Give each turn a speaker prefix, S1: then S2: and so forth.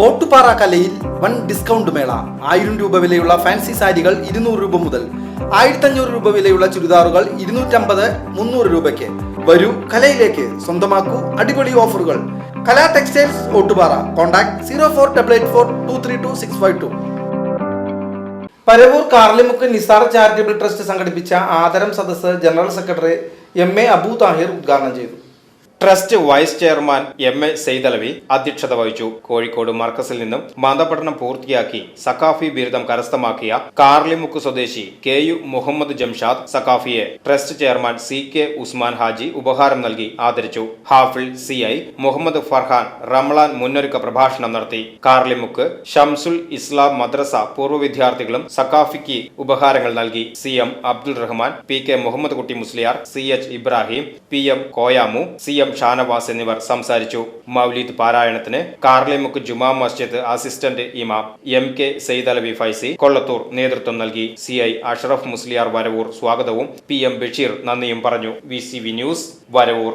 S1: ഓട്ടുപാറ കലയിൽ വൻ ഡിസ്കൗണ്ട് മേള. ആയിരം രൂപ വിലയുള്ള ഫാൻസി സാരികൾ ഇരുന്നൂറ് രൂപ മുതൽ ആയിരത്തഞ്ഞൂറ് രൂപ വിലയുള്ള ചുരിദാറുകൾ ഇരുന്നൂറ്റമ്പത് മുന്നൂറ് രൂപയ്ക്ക്. വരൂ കലയിലേക്ക്. സ്വന്തമാക്കൂ അടിപൊളി ഓഫറുകൾ. Kala textiles Ottupara. Contact zero four double eight four two three two six five two. Paravoor Karlimukku Nisar charitable trust സംഘടിപ്പിച്ച ആദരം സദസ്സ് general secretary M A Abu Tahir ഉദ്ഘാടനം ചെയ്തു.
S2: Trust vice chairman M A Saithalavi അധ്യക്ഷത വഹിച്ചു. കോഴിക്കോട് മർക്കസിൽ നിന്നും മതപഠനം പൂർത്തിയാക്കി സഖാഫി ബിരുദം കരസ്ഥമാക്കിയ കാർലിമുക്ക് സ്വദേശി K U Muhammad Jamshad സഖാഫിയെ trust chairman C K Usman Haji ഉപഹാരം നൽകി ആദരിച്ചു. ഹാഫിൾ സി ഐ മുഹമ്മദ് ഫർഹാൻ റംളാൻ മുന്നൊരുക്ക പ്രഭാഷണം നടത്തി. കാർലിമുക്ക് ഷംസുൽ ഇസ്ലാം മദ്രസ പൂർവ വിദ്യാർത്ഥികളും സഖാഫിക്ക് ഉപഹാരങ്ങൾ നൽകി. C M Abdul Rahman P K Muhammad Kutty Musliyar C H Ibrahim P M Koyamu C M Shanavas എന്നിവർ സംസാരിച്ചു. Mawlid പാരായണത്തിന് Karlimukku Juma Masjid assistant Imam M K Syed Alavi Faizy Kollathur നേതൃത്വം നൽകി. സി ഐ അഷറഫ് മുസ്ലിയാർ വരവൂർ സ്വാഗതവും P M Basheer നന്ദിയും പറഞ്ഞു. V C V news Varavoor.